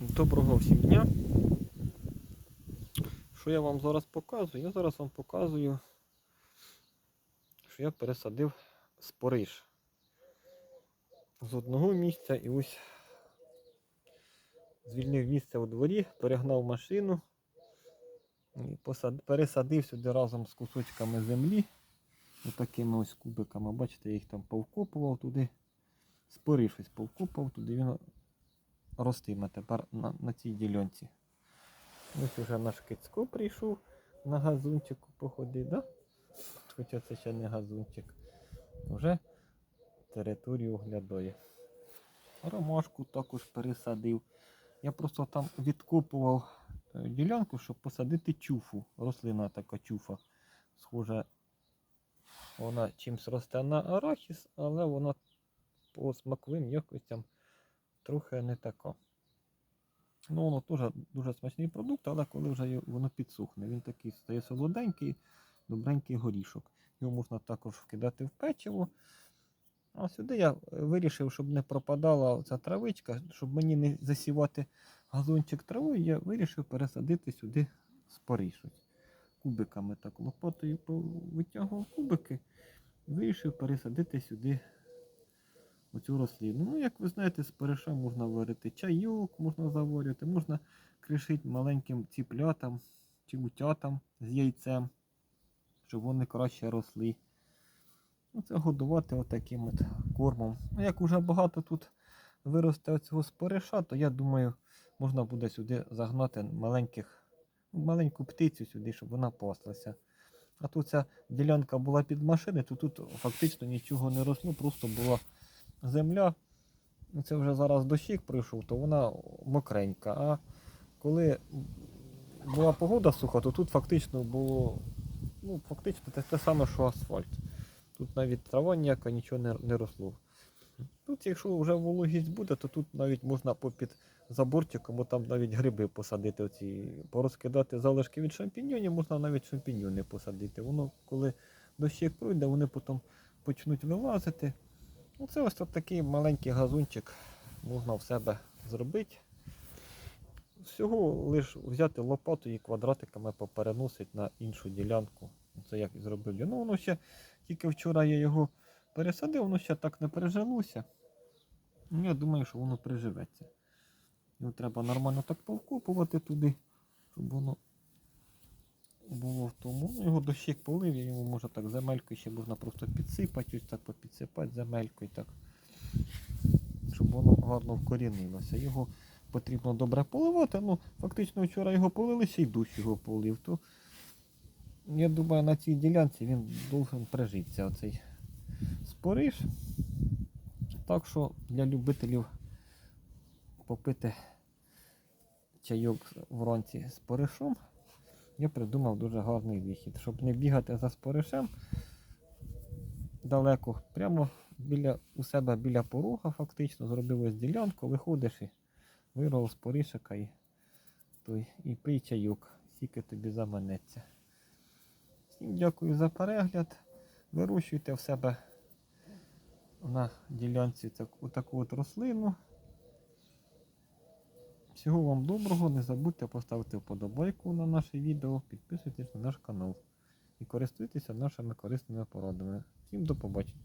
Доброго всім дня. Що я вам зараз показую? Я зараз вам показую, що я пересадив спориш з одного місця і ось звільнив місце у дворі, перегнав машину і посад... пересадив сюди разом з кусочками землі. Отакими ось кубиками. Бачите, я їх там повкопував туди. Спориш ось повкопав, туди він ростиме тепер на, на цій ділянці. Ось уже наш кицько прийшов на газунчику походить, да? Хоча це ще не газунчик. Вже територію оглядає. Ромашку також пересадив. Я просто там відкопував е, ділянку, щоб посадити чуфу. Рослина така чуфа. Схожа, вона чимсь росте на арахіс, але вона по смаковим якостям трохи не така. Ну, воно теж дуже смачний продукт, але коли вже воно підсухне, він такий стає солоденький, добренький горішок. Його можна також вкидати в печиво. А сюди я вирішив, щоб не пропадала ця травичка, щоб мені не засівати газончик травою, я вирішив пересадити сюди спориш. Кубиками так лопатою витягував кубики. Вирішив пересадити сюди оцю рослину. Ну, як ви знаєте, з париша можна варити чайок, можна заварювати, можна кришити маленьким ціплятам чи утятам з яйцем, щоб вони краще росли. Ну, це годувати отаким от кормом. Ну, як уже багато тут виросте цього спориша, то я думаю, можна буде сюди загнати маленьких, маленьку птицю сюди, щоб вона паслася. А тут ця ділянка була під машини, то тут фактично нічого не росло, просто була земля. Ну, Це вже зараз дощик прийшов, то вона мокренька. А коли була погода суха, то тут фактично було ну, фактично те, те саме, що асфальт. Тут навіть трава ніяка нічого не, не росло. Тут, якщо вже вологість буде, то тут навіть можна попід заборчиком, бо там навіть гриби посадити, оці, порозкидати залишки від шампіньйонів, можна навіть шампіньйони посадити. Воно, коли дощик пройде, вони потім почнуть вилазити. Ну, це ось такий маленький газончик можна в себе зробити. Всього лише взяти лопату і квадратиками попереносити на іншу ділянку. Це як і зробив. Ну, воно ще тільки вчора я його пересадив, воно ще так не пережилося. Ну, я думаю, що воно приживеться. Його треба нормально так повкопувати туди, щоб воно було тому. Ну, його дощик полив, я йому може так земелькою ще можна просто підсипати, ось так попідсипати земелькою, так, щоб воно гарно вкорінилося. Його потрібно добре поливати. Ну, фактично вчора його полили, ще й дощ його полив. То, я думаю, на цій ділянці він должен прижитися оцей спориш. Так що для любителів попити чайок вранці з поришом, я придумав дуже гарний вихід. Щоб не бігати за споришем далеко, прямо біля, у себе біля порога фактично зробив ось ділянку, виходиш і вирвав з поришика і, той, і пий чайок, скільки тобі заманеться. Всім дякую за перегляд. Вирощуйте в себе на ділянці так- таку от рослину. Всього вам доброго, не забудьте поставити вподобайку на наше відео, підписуйтесь на наш канал і користуйтеся нашими корисними порадами. Всім до побачення.